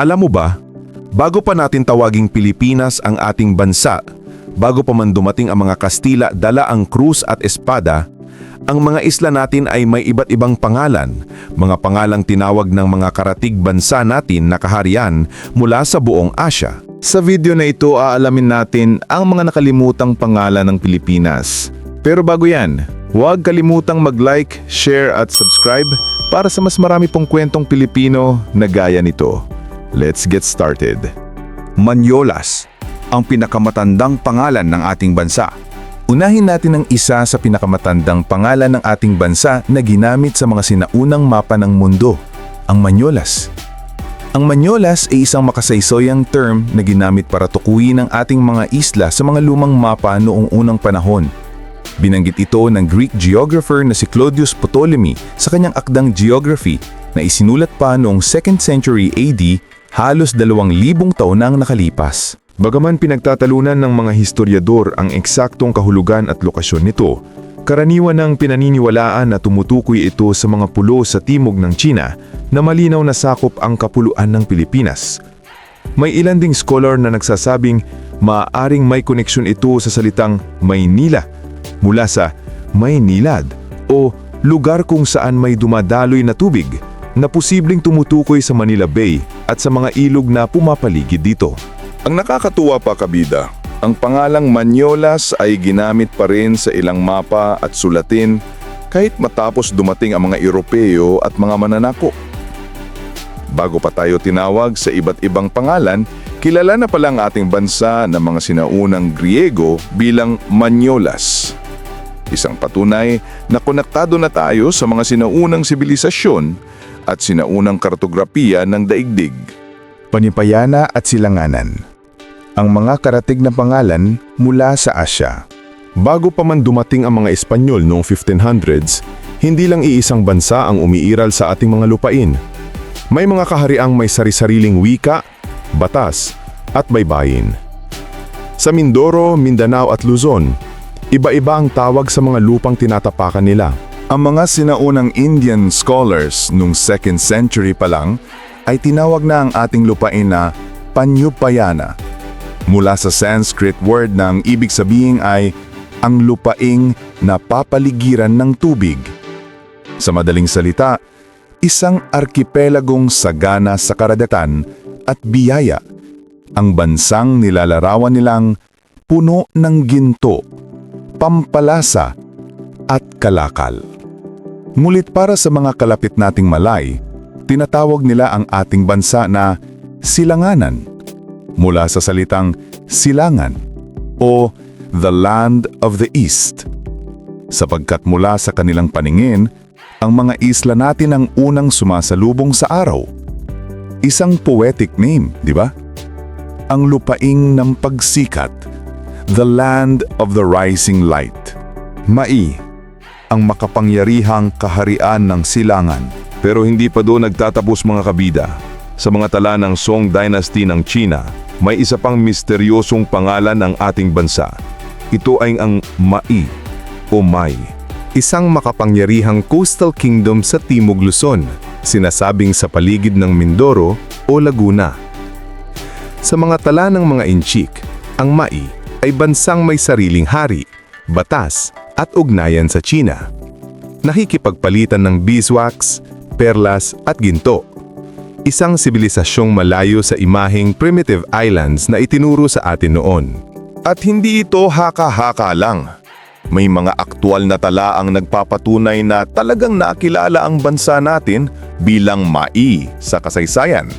Alam mo ba, bago pa natin tawaging Pilipinas ang ating bansa, bago pa man dumating ang mga Kastila dala ang krus at espada, ang mga isla natin ay may iba't ibang pangalan, mga pangalang tinawag ng mga karatig bansa natin na kaharian mula sa buong Asya. Sa video na ito, aalamin natin ang mga nakalimutang pangalan ng Pilipinas. Pero bago yan, huwag kalimutang mag-like, share at subscribe para sa mas marami pong kwentong Pilipino na gaya nito. Let's get started. Manyolas, ang pinakamatandang pangalan ng ating bansa. Unahin natin ang isa sa pinakamatandang pangalan ng ating bansa na ginamit sa mga sinaunang mapa ng mundo, ang Manyolas. Ang Manyolas ay isang makasaysoyang term na ginamit para tukuyin ang ating mga isla sa mga lumang mapa noong unang panahon. Binanggit ito ng Greek geographer na si Claudius Ptolemy sa kanyang akdang Geography na isinulat pa noong 2nd century AD halos dalawang libong taon na ang nakalipas. Bagaman pinagtatalunan ng mga historiador ang eksaktong kahulugan at lokasyon nito, karaniwan ng pinaniniwalaan na tumutukoy ito sa mga pulo sa timog ng China na malinaw na sakop ang kapuluan ng Pilipinas. May ilan ding scholar na nagsasabing maaaring may koneksyon ito sa salitang Maynila mula sa Maynilad o lugar kung saan may dumadaloy na tubig na posibleng tumutukoy sa Manila Bay at sa mga ilog na pumapaligid dito. Ang nakakatuwa pa kabida, ang pangalang Manyolas ay ginamit pa rin sa ilang mapa at sulatin kahit matapos dumating ang mga Europeo at mga mananako. Bago pa tayo tinawag sa iba't ibang pangalan, kilala na pala ang ating bansa ng mga sinaunang Griego bilang Manyolas. Isang patunay na konektado na tayo sa mga sinaunang sibilisasyon at sinaunang kartografiya ng daigdig. Panipayana at Silanganan Ang mga karatig na pangalan mula sa Asya. Bago pa man dumating ang mga Espanyol noong 1500s, hindi lang iisang bansa ang umiiral sa ating mga lupain. May mga kahariang may sari-sariling wika, batas, at baybayin. Sa Mindoro, Mindanao at Luzon, iba-iba ang tawag sa mga lupang tinatapakan nila. Ang mga sinaunang Indian scholars nung 2nd century pa lang ay tinawag na ang ating lupain na Panyupayana. Mula sa Sanskrit word ang ibig sabihin ay ang lupaing napapaligiran ng tubig. Sa madaling salita, isang arkipelagong sagana sa karadatan at biyaya. Ang bansang nilalarawan nilang puno ng ginto, pampalasa at kalakal. Ngunit para sa mga kalapit nating Malay, tinatawag nila ang ating bansa na silanganan mula sa salitang silangan o the land of the east. Sapagkat mula sa kanilang paningin, ang mga isla natin ang unang sumasalubong sa araw. Isang poetic name, di ba? Ang lupaing ng pagsikat, the land of the rising light. Mai, ang makapangyarihang kaharian ng silangan. Pero hindi pa doon nagtatapos mga kabida. Sa mga tala ng Song Dynasty ng China, may isa pang misteryosong pangalan ng ating bansa. Ito ay ang Mai o Mai. Isang makapangyarihang coastal kingdom sa Timog Luzon, sinasabing sa paligid ng Mindoro o Laguna. Sa mga tala ng mga Inchik, ang Mai ay bansang may sariling hari, batas at ugnayan sa China. Nakikipagpalitan ng beeswax, perlas at ginto. Isang sibilisasyong malayo sa imaheng primitive islands na itinuro sa atin noon. At hindi ito haka-haka lang. May mga aktwal na tala ang nagpapatunay na talagang nakilala ang bansa natin bilang Mai sa kasaysayan.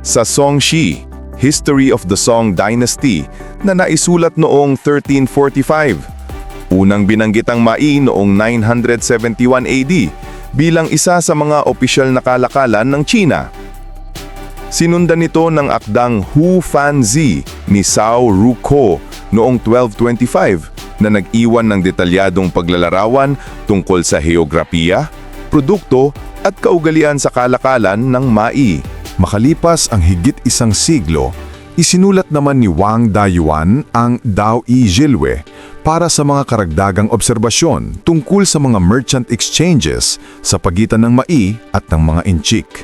Sa Songshi, History of the Song Dynasty na naisulat noong 1345. Unang binanggit ang Mai noong 971 AD bilang isa sa mga opisyal na kalakalan ng China. Sinundan nito ng akdang Hu Fanzi ni Cao Ruko noong 1225 na nag-iwan ng detalyadong paglalarawan tungkol sa heograpiya, produkto at kaugalian sa kalakalan ng Mai. Makalipas ang higit isang siglo, isinulat naman ni Wang Dayuan ang Dao I Jilwe para sa mga karagdagang obserbasyon tungkol sa mga merchant exchanges sa pagitan ng Mai at ng mga Inchik.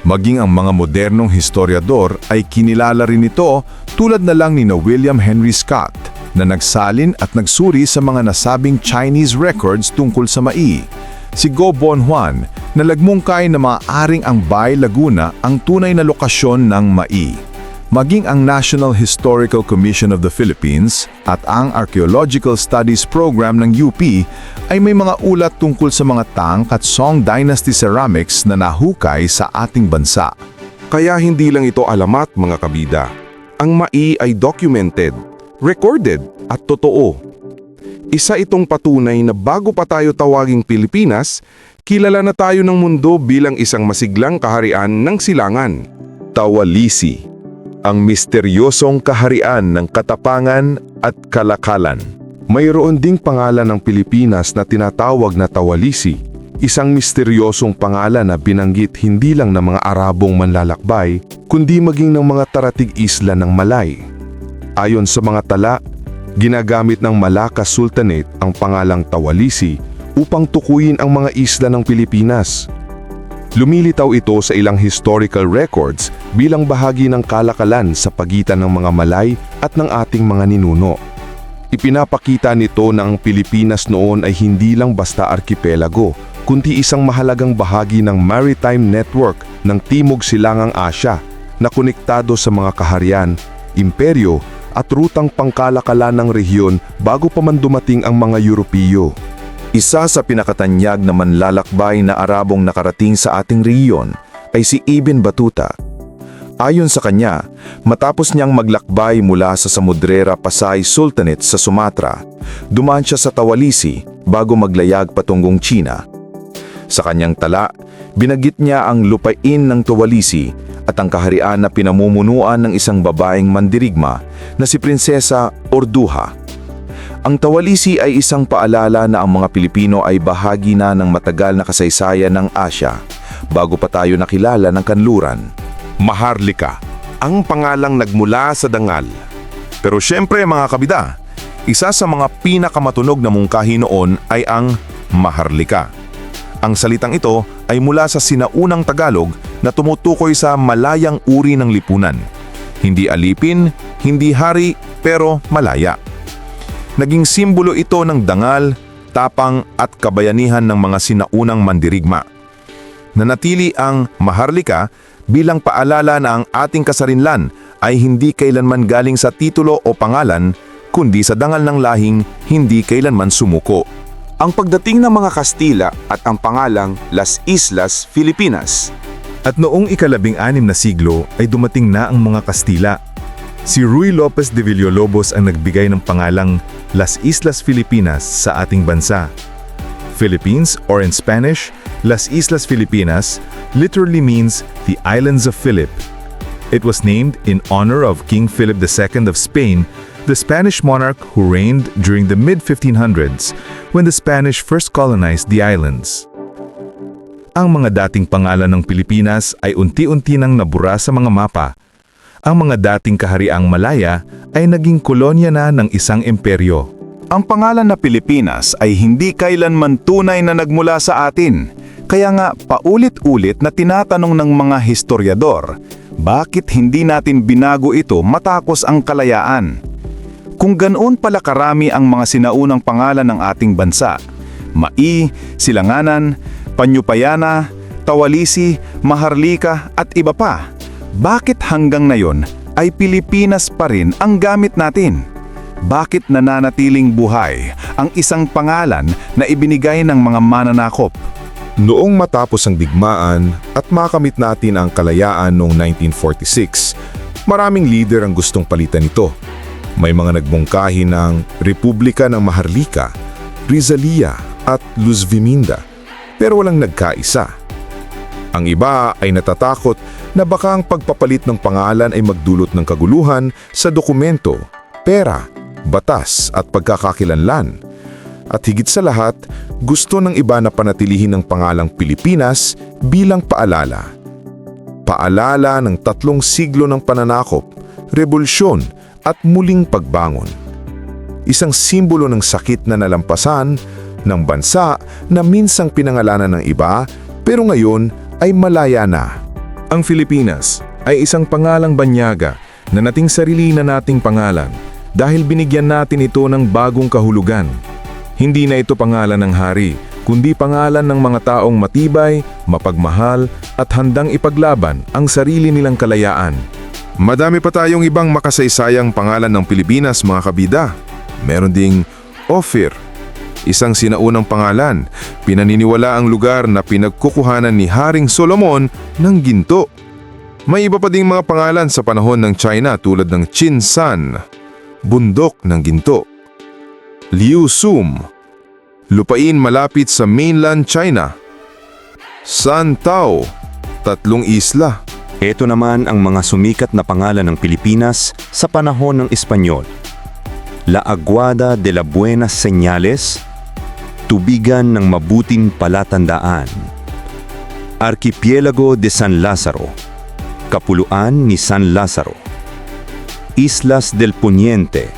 Maging ang mga modernong historiador ay kinilala rin ito tulad na lang ni na William Henry Scott na nagsalin at nagsuri sa mga nasabing Chinese records tungkol sa mai. Si Go Bonhuan na lagmungkay na maaaring ang Bay Laguna ang tunay na lokasyon ng mai. Maging ang National Historical Commission of the Philippines at ang Archaeological Studies Program ng UP ay may mga ulat tungkol sa mga Tang at Song Dynasty ceramics na nahukay sa ating bansa. Kaya hindi lang ito alamat mga kabida. Ang mai ay documented, recorded at totoo. Isa itong patunay na bago pa tayo tawaging Pilipinas, kilala na tayo ng mundo bilang isang masiglang kaharian ng silangan. Tawalisi, ang misteryosong kaharian ng katapangan at kalakalan. Mayroon ding pangalan ng Pilipinas na tinatawag na Tawalisi, isang misteryosong pangalan na binanggit hindi lang ng mga Arabong manlalakbay, kundi maging ng mga taratig isla ng Malay. Ayon sa mga tala, ginagamit ng Malacca Sultanate ang pangalang Tawalisi upang tukuyin ang mga isla ng Pilipinas. Lumilitaw ito sa ilang historical records bilang bahagi ng kalakalan sa pagitan ng mga Malay at ng ating mga ninuno. Ipinapakita nito na ang Pilipinas noon ay hindi lang basta arkipelago, kundi isang mahalagang bahagi ng maritime network ng Timog Silangang Asya na konektado sa mga kaharian, imperyo at rutang pangkalakalan ng rehiyon bago pa man dumating ang mga Europeo. Isa sa pinakatanyag na manlalakbay na Arabong nakarating sa ating riyon ay si Ibn Batuta. Ayon sa kanya, matapos niyang maglakbay mula sa Samudrera Pasay Sultanate sa Sumatra, dumaan siya sa Tawalisi bago maglayag patungong China. Sa kanyang tala, binagit niya ang lupain ng Tawalisi at ang kaharian na pinamumunuan ng isang babaeng mandirigma na si Prinsesa Orduha. Ang Tawalisi ay isang paalala na ang mga Pilipino ay bahagi na ng matagal na kasaysayan ng Asya bago pa tayo nakilala ng kanluran. Maharlika, ang pangalang nagmula sa dangal. Pero syempre mga kabida, isa sa mga pinakamatunog na mungkahi noon ay ang Maharlika. Ang salitang ito ay mula sa sinaunang Tagalog na tumutukoy sa malayang uri ng lipunan. Hindi alipin, hindi hari, pero malaya. Naging simbolo ito ng dangal, tapang at kabayanihan ng mga sinaunang mandirigma. Nanatili ang Maharlika bilang paalala na ang ating kasarinlan ay hindi kailanman galing sa titulo o pangalan, kundi sa dangal ng lahing hindi kailanman sumuko. ang pagdating ng mga Kastila at ang pangalang Las Islas Filipinas. At noong ikalabing anim na siglo ay dumating na ang mga Kastila. Si Ruy Lopez de Villalobos ang nagbigay ng pangalang Las Islas Filipinas sa ating bansa. Philippines, or in Spanish, Las Islas Filipinas, literally means the Islands of Philip. It was named in honor of King Philip II of Spain, the Spanish monarch who reigned during the mid-1500s when the Spanish first colonized the islands. Ang mga dating pangalan ng Pilipinas ay unti-unti nang nabura sa mga mapa. Ang mga dating kahariang Malaya ay naging kolonya na ng isang imperyo. Ang pangalan na Pilipinas ay hindi kailanman tunay na nagmula sa atin. Kaya nga paulit-ulit na tinatanong ng mga historiador, bakit hindi natin binago ito matapos ang kalayaan? Kung ganoon pala karami ang mga sinaunang pangalan ng ating bansa, Mai, Silanganan, Panyupayana, Tawalisi, Maharlika at iba pa, bakit hanggang ngayon ay Pilipinas pa rin ang gamit natin? Bakit nananatiling buhay ang isang pangalan na ibinigay ng mga mananakop? Noong matapos ang digmaan at makamit natin ang kalayaan noong 1946, maraming leader ang gustong palitan ito. May mga nagbungkahi ng Republika ng Maharlika, Rizalía at Luz Viminda, pero walang nagkaisa. Ang iba ay natatakot na baka ang pagpapalit ng pangalan ay magdulot ng kaguluhan sa dokumento, pera, batas at pagkakakilanlan. At higit sa lahat, gusto ng iba na panatilihin ang pangalang Pilipinas bilang paalala. Paalala ng tatlong siglo ng pananakop, revolusyon at muling pagbangon. Isang simbolo ng sakit na nalampasan ng bansa na minsang pinangalanan ng iba pero ngayon ay malaya na. Ang Pilipinas ay isang pangalang banyaga na nating sarili na nating pangalan dahil binigyan natin ito ng bagong kahulugan. Hindi na ito pangalan ng hari, kundi pangalan ng mga taong matibay, mapagmahal at handang ipaglaban ang sarili nilang kalayaan. Madami pa tayong ibang makasaysayang pangalan ng Pilipinas mga kabida. Meron ding Ophir, isang sinaunang pangalan. Pinaniniwala ang lugar na pinagkukuhanan ni Haring Solomon ng ginto. May iba pa ding mga pangalan sa panahon ng China tulad ng Chinsan, bundok ng ginto. Liu Sum, lupain malapit sa mainland China. San Tao, tatlong isla. Ito naman ang mga sumikat na pangalan ng Pilipinas sa panahon ng Espanyol. La Aguada de la Buenas Señales, Tubigan ng Mabuting Palatandaan, Arkipielago de San Lázaro, Kapuluan ni San Lázaro, Islas del Poniente,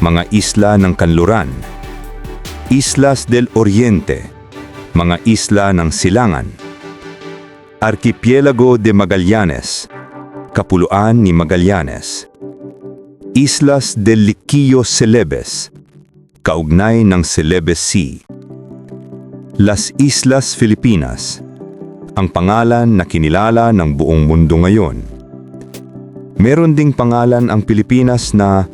mga isla ng Kanluran, Islas del Oriente, mga isla ng Silangan, Arkipielago de Magallanes, Kapuluan ni Magallanes. Islas del Liquillo Celebes, kaugnay ng Celebes Sea. Las Islas Filipinas, ang pangalan na kinilala ng buong mundo ngayon. Meron ding pangalan ang Pilipinas na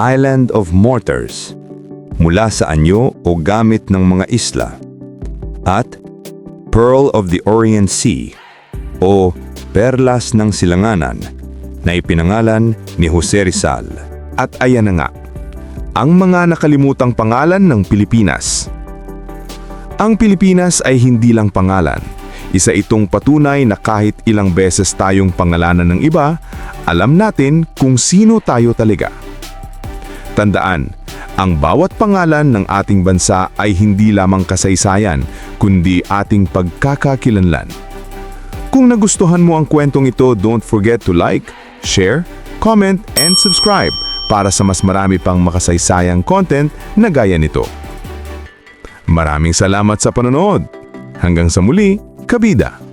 Island of Mortars, mula sa anyo o gamit ng mga isla. At Pearl of the Orient Sea o Perlas ng Silanganan na ipinangalan ni Jose Rizal. At ayan na nga, ang mga nakalimutang pangalan ng Pilipinas. Ang Pilipinas ay hindi lang pangalan. Isa itong patunay na kahit ilang beses tayong pangalanan ng iba, alam natin kung sino tayo talaga. Tandaan, ang bawat pangalan ng ating bansa ay hindi lamang kasaysayan, kundi ating pagkakakilanlan. Kung nagustuhan mo ang kwentong ito, don't forget to like, share, comment, and subscribe para sa mas marami pang makasaysayang content na gaya nito. Maraming salamat sa panonood. Hanggang sa muli, Kabida!